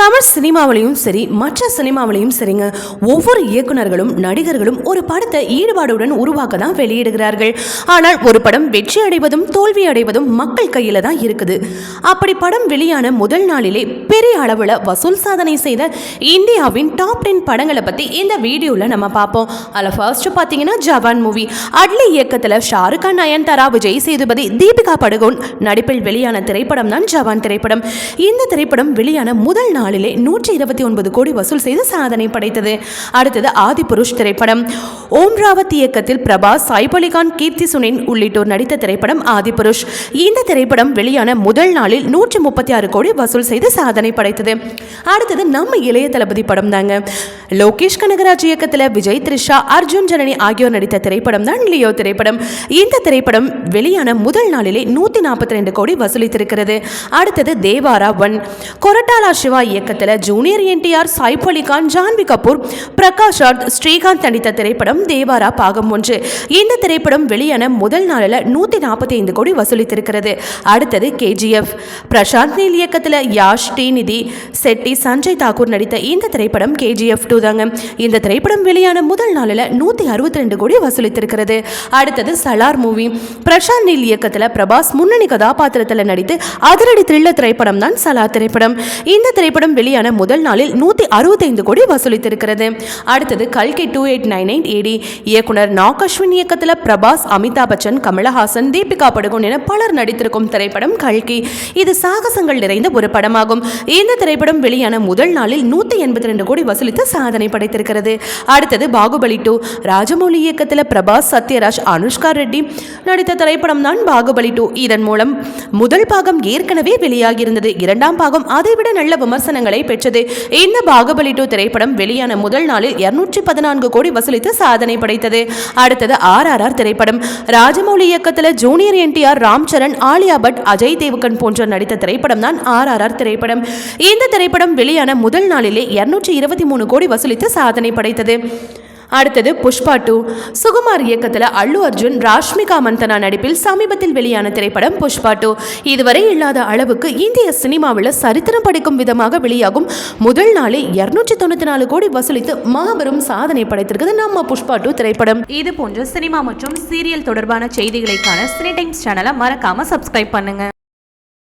தமிழ் சினிமாவிலையும் சரி மற்ற சினிமாவிலையும் சரிங்க. ஒவ்வொரு இயக்குனர்களும் நடிகர்களும் ஒரு படத்தை ஈடுபாடுடன் உருவாக்க தான் வெளியிடுகிறார்கள். ஆனால் ஒரு படம் வெற்றி அடைவதும் தோல்வி அடைவதும் மக்கள் கையில் தான் இருக்குது. அப்படி படம் வெளியான முதல் நாளிலே பெரிய அளவில் வசூல் சாதனை செய்த இந்தியாவின் டாப் டென் படங்களை பற்றி இந்த வீடியோவில் நம்ம பார்ப்போம். அதில் ஃபர்ஸ்ட் பார்த்தீங்கன்னா ஜவான் மூவி அட்லி இயக்கத்தில் ஷாருக் கான் நயன்தாரா விஜய் சேதுபதி தீபிகா படுகோன் நடிப்பில் வெளியான திரைப்படம் தான் ஜவான் திரைப்படம். இந்த திரைப்படம் வெளியான முதல் நாள் நாளிலே நூற்றி இருபத்தி ஒன்பது கோடி வசூல் செய்து சாதனை படைத்தது. அடுத்தது ஆதிபுருஷ் திரைப்படம். ஓம் ராவத் இயக்கத்தில் பிரபாஸ் சைப் அலிகான் கீர்த்தி சுனேன் உள்ளிட்டோர் நடித்த திரைப்படம் ஆதிபுருஷ். இந்த திரைப்படம் வெளியான முதல் நாளில் நூற்றி முப்பத்தி ஆறு கோடி வசூல் செய்து சாதனை படைத்தது. அடுத்தது நம்ம இளைய தளபதி படம் தாங்க. லோகேஷ் கனகராஜ் இயக்கத்தில் விஜய் த்ரிஷா அர்ஜுன் ஜனனி ஆகியோர் நடித்த திரைப்படம் தான் லியோ திரைப்படம். இந்த திரைப்படம் வெளியான முதல் நாளிலே நூற்றி நாற்பத்தி ரெண்டு கோடி வசூலித்திருக்கிறது. அடுத்தது தேவாரா ஒன். கொரட்டாலா சிவா இயக்கத்தில் ஜூனியர் என்டிஆர் சைப் அலிகான் ஜான்வி கபூர் பிரகாஷ் ராத் ஸ்ரீகாந்த் நடித்த திரைப்படம் தேவாரா பாகம் ஒன்று. இந்த திரைப்படம் வெளியான முதல் நாளில் நூற்றி நாற்பத்தி ஐந்து கோடி வசூலித்திருக்கிறது. அடுத்தது கேஜிஎஃப். பிரசாந்த் நீல் இயக்கத்தில் யாஷ் ஸ்ரீநிதி செட்டி சஞ்சய் தாக்கூர் நடித்த இந்த திரைப்படம் கேஜிஎஃப் டூ தாங்க. இந்த திரைப்படம் வெளியான முதல் நாளில் நூற்றி அறுபத்தி ரெண்டு கோடி வசூலித்திருக்கிறது. அடுத்தது சலார் மூவி. பிரசாந்த் நீல் இயக்கத்தில் பிரபாஸ் முன்னணி கதாபாத்திரத்தில் நடித்து அதிரடி த்ரில்லர் திரைப்படம் தான் சலார் திரைப்படம். இந்த திரைப்படம் படம் வெளியான முதல் நாளில் நூற்றி அறுபத்தைந்து கோடி வசூலித்திருக்கிறது. அடுத்தது கல்கி two eight nine eight AD இயக்குனர் நாக் அஸ்வின் இயக்கத்தில் பிரபாஸ் அமிதாப் பச்சன் கமலஹாசன் தீபிகா படுகோன் என பலர் நடித்திருக்கும் திரைப்படம் கல்கி. இது சாகசங்கள் நிறைந்த ஒரு படமாகும். இந்த திரைப்படம் வெளியான முதல் நாளில் நூற்றி எண்பத்தி ரெண்டு கோடி வசூலித்து சாதனை படைத்திருக்கிறது. அடுத்தது பாகுபலி டூ ராஜமௌலி இயக்கத்தில் பிரபாஸ் சத்யராஜ் அனுஷ்கா ரெட்டி நடித்த திரைப்படம் தான் பாகுபலி டூ இதன் மூலம் முதல் பாகம் ஏற்கனவே வெளியாகியிருந்தது. இரண்டாம் பாகம் அதைவிட நல்ல விமர்சனம் விமர்சனங்களை பெற்றது. இந்த பாகுபலி டூ திரைப்படம் வெளியான முதல் நாளில் இருநூற்றி பதினான்கு கோடி வசூலித்து சாதனை படைத்தது. அடுத்தது ஆர் ஆர் ஆர் திரைப்படம். ராஜமௌலி இயக்கத்தில் ஜூனியர் என்டிஆர் ராம் சரண் ஆலியா பட் அஜய் தேவகன் போன்ற நடித்த திரைப்படம் தான் ஆர் ஆர் ஆர் திரைப்படம். இந்த திரைப்படம் வெளியான முதல் நாளிலே இருநூற்றி இருபத்தி மூணு கோடி வசூலித்து சாதனை படைத்தது. அடுத்தது புஷ்பா டூ. சுகுமார் இயக்கத்தில் அல்லு அர்ஜுன் ராஷ்மிகா மந்தனா நடிப்பில் சமீபத்தில் வெளியான திரைப்படம் புஷ்பா டூ. இதுவரை இல்லாத அளவுக்கு இந்திய சினிமாவில் சரித்திரம் படிக்கும் விதமாக வெளியாகும் முதல் நாளே இருநூற்றி தொண்ணூற்றி நாலு கோடி வசூலித்து மாபெரும் சாதனை படைத்திருக்கிறது நம்ம புஷ்பா டூ திரைப்படம். இது போன்ற சினிமா மற்றும் சீரியல் தொடர்பான செய்திகளைக்கான சினி டைம்ஸ் சேனலை மறக்காம சப்ஸ்கிரைப் பண்ணுங்க.